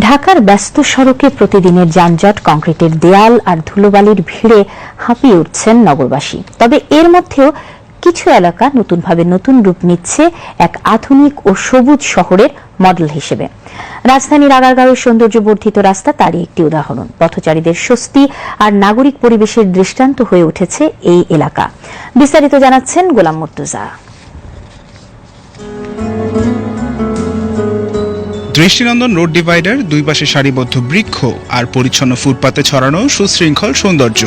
ঢাকার ব্যস্ত সড়কে প্রতিদিনের যানজট, কংক্রিটের দেয়াল আর ধুলোবালির ভিড়ে হাঁপিয়ে উঠছেন নগরবাসী। তবে এর মধ্যেও কিছু এলাকা নতুনভাবে নতুন রূপ নিচ্ছে এক আধুনিক ও সবুজ শহরের মডেল হিসেবে। রাজধানীর আগারগাঁওয়ের সৌন্দর্য বর্ধিত রাস্তা তারই একটি উদাহরণ। পথচারীদের স্বস্তি আর নাগরিক পরিবেশের দৃষ্টান্ত হয়ে উঠেছে এই এলাকা। বিস্তারিত জানাচ্ছেন গোলাম মুর্তুজা। দৃষ্টিনন্দন রোড ডিভাইডার, দুই পাশে সারিবদ্ধ বৃক্ষ আর পরিচ্ছন্ন ফুটপাতে ছড়ানো সুশৃঙ্খল সৌন্দর্য।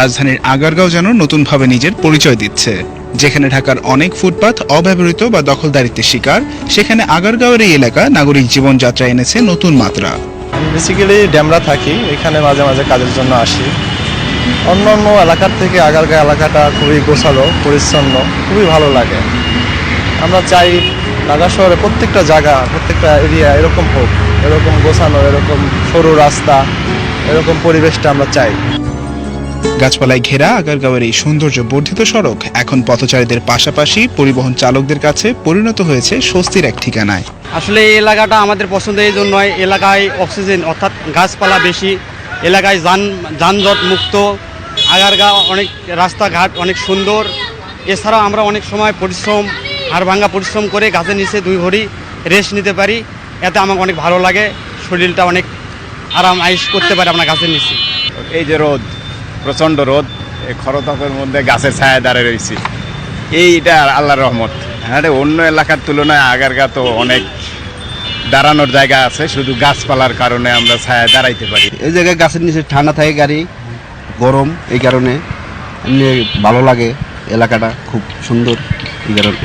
রাজধানীর আগারগাঁও যেন নতুনভাবে নিজের পরিচয় দিচ্ছে। যেখানে ঢাকার অনেক ফুটপাত অব্যবহৃত বা দখলদারিত্বের শিকার, সেখানে আগারগাঁওয়ের এই এলাকা নাগরিক জীবনযাত্রা এনেছে নতুন মাত্রা। বেসিক্যালি ড্যামরা থাকি, এখানে মাঝে মাঝে কাজের জন্য আসি। অন্য অন্য এলাকার থেকে আগারগা এলাকাটা খুবই গোছালো, পরিচ্ছন্ন, খুবই ভালো লাগে। আমরা চাই ঢাকা শহরে প্রত্যেকটা জায়গা প্রত্যেকটা এরিয়া এরকম হোক এরকম গোছানো এরকম সরু রাস্তা এরকম পরিবেশটা আমরা চাই। গাছপালায় ঘেরা আগারগাঁওয়ের এই সৌন্দর্য বর্ধিত সড়ক এখন পথচারীদের পাশাপাশি পরিবহন চালকদের কাছে পরিণত হয়েছে স্বস্তির এক ঠিকানায়। আসলে এই এলাকাটা আমাদের পছন্দের এই জন্যই এলাকায় অক্সিজেন অর্থাৎ গাছপালা বেশি এলাকায় যান যানজট মুক্ত আগারগাঁও অনেক রাস্তাঘাট অনেক সুন্দর। এছাড়াও আমরা অনেক সময় পরিশ্রম হাড় ভাঙ্গা পরিশ্রম করে গাছের নিচে দুই ঘড়ি রেস্ট নিতে পারি। এতে আমাকে অনেক ভালো লাগে শরীরটা অনেক আরাম আইস করতে পারে আপনার গাছের নিচে। এই যে রোদ প্রচণ্ড রোদ এই খরতাপের মধ্যে গাছের ছায়া দাঁড়িয়ে রয়েছি। এইটা আল্লাহর রহমত। হ্যাঁ রে, অন্য এলাকার তুলনায় আগারগা তো অনেক দাঁড়ানোর জায়গা আছে শুধু গাছপালার কারণে আমরা ছায়া দাঁড়াইতে পারি। এই জায়গায় গাছের নিচে ঠান্ডা থাকে গাড়ি গরম এই কারণে। এমনি ভালো লাগে এলাকাটা খুব সুন্দর এই কারণে।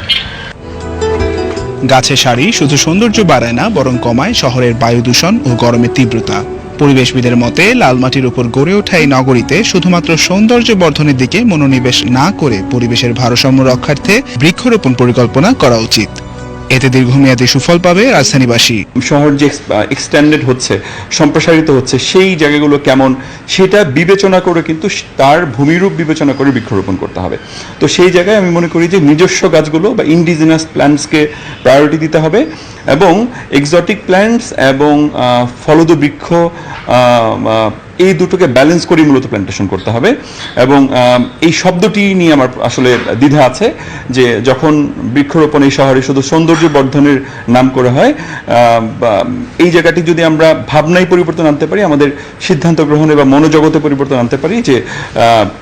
গাছে সারি, শুধু সৌন্দর্য বাড়ায় না, বরং কমায় শহরের বায়ু দূষণ ও গরমের তীব্রতা। পরিবেশবিদের মতে লালমাটির উপর গড়ে ওঠা এই নগরীতে শুধুমাত্র সৌন্দর্য বর্ধনের দিকে মনোনিবেশ না করে পরিবেশের ভারসাম্য রক্ষার্থে বৃক্ষরোপণ পরিকল্পনা করা উচিত। এতে দীর্ঘমেয়াদী সুফল পাবে রাজধানীবাসী। শহর যে এক্সটেন্ডেড হচ্ছে, সম্প্রসারিত হচ্ছে, সেই জায়গাগুলো কেমন, সেটা বিবেচনা করে কিন্তু তার ভূমিরূপ বিবেচনা করে বৃক্ষরোপণ করতে হবে। তো সেই জায়গায় আমি মনে করি যে নিজস্ব গাছগুলো বা ইন্ডিজিনাস প্ল্যান্টসকে প্রায়োরিটি দিতে হবে এবং এক্সোটিক প্ল্যান্টস এবং ফলদ বৃক্ষ এই দুটোকে ব্যালেন্স করে মূলত প্ল্যান্টেশন করতে হবে। এবং এই শব্দটি নিয়ে আমার আসলে দ্বিধা আছে যে যখন বৃক্ষরোপণ এই শহরে শুধু সৌন্দর্য বর্ধনের নাম করে হয় এই জায়গাটি যদি আমরা ভাবনায় পরিবর্তন আনতে পারি, আমাদের সিদ্ধান্ত গ্রহণে বা মনোজগতে পরিবর্তন আনতে পারি যে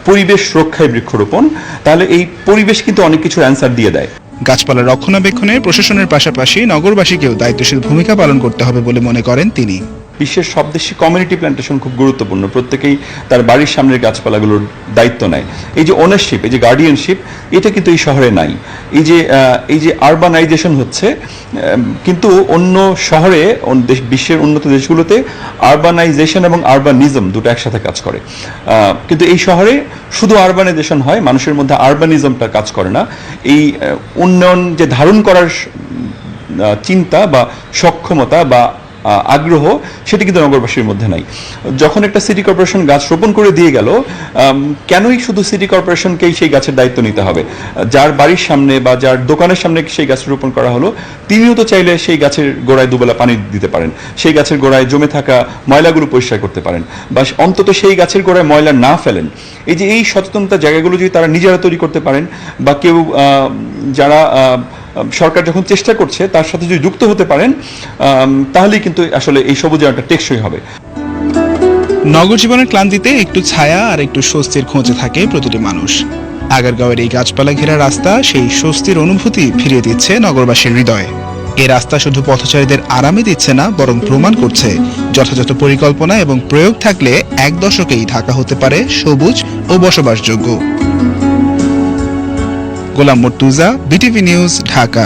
পরিবেশ রক্ষায় বৃক্ষরোপণ, তাহলে এই পরিবেশ কিন্তু অনেক কিছুর অ্যান্সার দিয়ে দেয়। গাছপালা রক্ষণাবেক্ষণে প্রশাসনের পাশাপাশি নগরবাসীকেও দায়িত্বশীল ভূমিকা পালন করতে হবে বলে মনে করেন তিনি। বিশ্বের সব দেশে কমিউনিটি প্ল্যান্টেশন খুব গুরুত্বপূর্ণ। প্রত্যেকেই তার বাড়ির সামনের গাছপালাগুলোর দায়িত্ব নেয়। এই যে ওনারশিপ এই যে গার্ডিয়ানশিপ এটা কিন্তু এই শহরে নাই। এই যে এই যে আরবানাইজেশন হচ্ছে কিন্তু অন্য শহরে বিশ্বের উন্নত দেশগুলোতে আরবানাইজেশন এবং আরবানিজম দুটো একসাথে কাজ করে। কিন্তু এই শহরে শুধু আরবানাইজেশন হয়, মানুষের মধ্যে আরবানিজমটা কাজ করে না। এই উন্নয়ন যে ধারণ করার চিন্তা বা সক্ষমতা বা আগ্রহ, সেটি কিন্তু নগরবাসীর মধ্যে নাই। যখন একটা সিটি কর্পোরেশন গাছ রোপণ করে দিয়ে গেল কেনই শুধু সিটি কর্পোরেশনকেই সেই গাছের দায়িত্ব নিতে হবে? যার বাড়ির সামনে বা যার দোকানের সামনে সেই গাছ রোপণ করা হলো, তিনিও তো চাইলে সেই গাছের গোড়ায় দুবেলা পানি দিতে পারেন। সেই গাছের গোড়ায় জমে থাকা ময়লাগুলো পরিষ্কার করতে পারেন। বা অন্তত সেই গাছের গোড়ায় ময়লা না ফেলেন। এই যে এই সচেতনতা জায়গাগুলো যদি তারা নিজেরা তৈরি করতে পারেন, বা কেউ যারা সরকার যখন চেষ্টা করছে, তার সাথে যদি যুক্ত হতে পারেন তাহলেই কিন্তু আসলে এই সবুজ সবুজায়নটা টেকসই হবে। নগর জীবনের ক্লান্তিতে একটু ছায়া আর একটু স্বস্তির খোঁজে থাকে প্রতিটি মানুষ। আগারগাঁওয়ের এই গাছপালা ঘেরা রাস্তা সেই স্বস্তির অনুভূতি ফিরিয়ে দিচ্ছে নগরবাসীর হৃদয়ে। এ রাস্তা শুধু পথচারীদের আরামে দিচ্ছে না, বরং প্রমাণ করছে। যথাযথ পরিকল্পনা এবং প্রয়োগ থাকলে এক দশকেই ঢাকা হতে পারে সবুজ ও বসবাসযোগ্য। Golam Mortuza BTV news Dhaka.